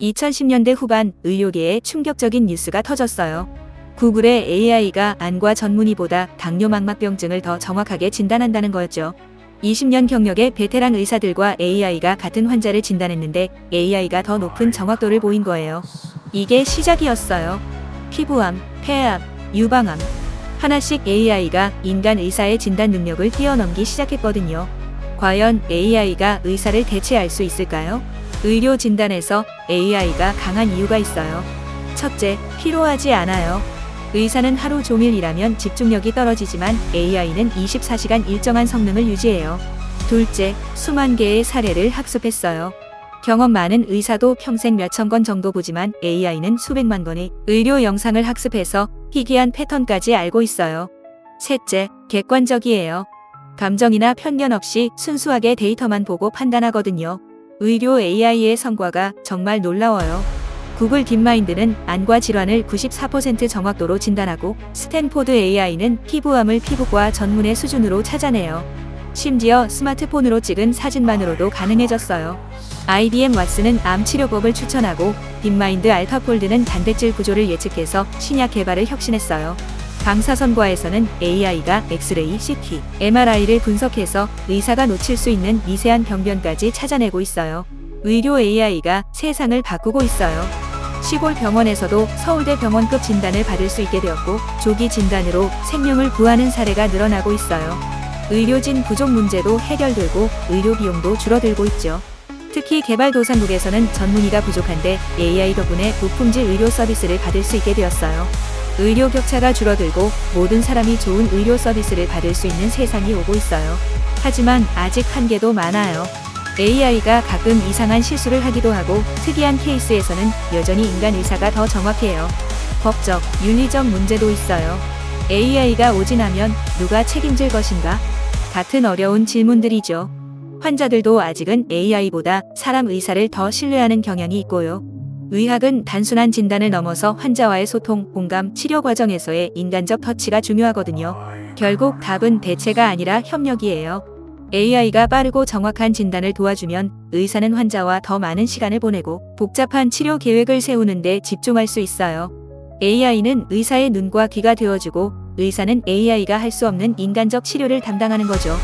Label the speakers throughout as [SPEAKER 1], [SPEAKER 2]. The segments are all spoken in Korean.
[SPEAKER 1] 2010년대 후반 의료계에 충격적인 뉴스가 터졌어요. 구글의 AI가 안과 전문의보다 당뇨 망막병증을 더 정확하게 진단한다는 거였죠. 20년 경력의 베테랑 의사들과 AI가 같은 환자를 진단했는데 AI가 더 높은 정확도를 보인 거예요. 이게 시작이었어요. 피부암, 폐암, 유방암. 하나씩 AI가 인간 의사의 진단 능력을 뛰어넘기 시작했거든요. 과연 AI가 의사를 대체할 수 있을까요? 의료 진단에서 AI가 강한 이유가 있어요. 첫째, 피로하지 않아요. 의사는 하루 종일 일하면 집중력이 떨어지지만 AI는 24시간 일정한 성능을 유지해요. 둘째, 수만 개의 사례를 학습했어요. 경험 많은 의사도 평생 몇천 건 정도 보지만 AI는 수백만 건의 의료 영상을 학습해서 희귀한 패턴까지 알고 있어요. 셋째, 객관적이에요. 감정이나 편견 없이 순수하게 데이터만 보고 판단하거든요. 의료 AI의 성과가 정말 놀라워요. 구글 딥마인드는 안과 질환을 94% 정확도로 진단하고 스탠포드 AI는 피부암을 피부과 전문의 수준으로 찾아내요. 심지어 스마트폰으로 찍은 사진만으로도 가능해졌어요. IBM 왓슨은 암 치료법을 추천하고 딥마인드 알파폴드는 단백질 구조를 예측해서 신약 개발을 혁신했어요. 방사선과에서는 AI가 엑스레이, CT, MRI를 분석해서 의사가 놓칠 수 있는 미세한 병변까지 찾아내고 있어요. 의료 AI가 세상을 바꾸고 있어요. 시골 병원에서도 서울대 병원급 진단을 받을 수 있게 되었고 조기 진단으로 생명을 구하는 사례가 늘어나고 있어요. 의료진 부족 문제도 해결되고 의료 비용도 줄어들고 있죠. 특히 개발도상국에서는 전문의가 부족한데 AI 덕분에 고품질 의료 서비스를 받을 수 있게 되었어요. 의료 격차가 줄어들고 모든 사람이 좋은 의료 서비스를 받을 수 있는 세상이 오고 있어요. 하지만 아직 한계도 많아요. AI가 가끔 이상한 실수를 하기도 하고 특이한 케이스에서는 여전히 인간 의사가 더 정확해요. 법적, 윤리적 문제도 있어요. AI가 오진하면 누가 책임질 것인가? 같은 어려운 질문들이죠. 환자들도 아직은 AI보다 사람 의사를 더 신뢰하는 경향이 있고요. 의학은 단순한 진단을 넘어서 환자와의 소통, 공감, 치료 과정에서의 인간적 터치가 중요하거든요. 결국 답은 대체가 아니라 협력이에요. AI가 빠르고 정확한 진단을 도와주면 의사는 환자와 더 많은 시간을 보내고 복잡한 치료 계획을 세우는데 집중할 수 있어요. AI는 의사의 눈과 귀가 되어주고 의사는 AI가 할 수 없는 인간적 치료를 담당하는 거죠.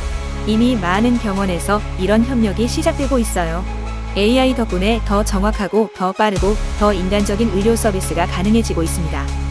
[SPEAKER 1] 이미 많은 병원에서 이런 협력이 시작되고 있어요. AI 덕분에 더 정확하고 더 빠르고 더 인간적인 의료 서비스가 가능해지고 있습니다.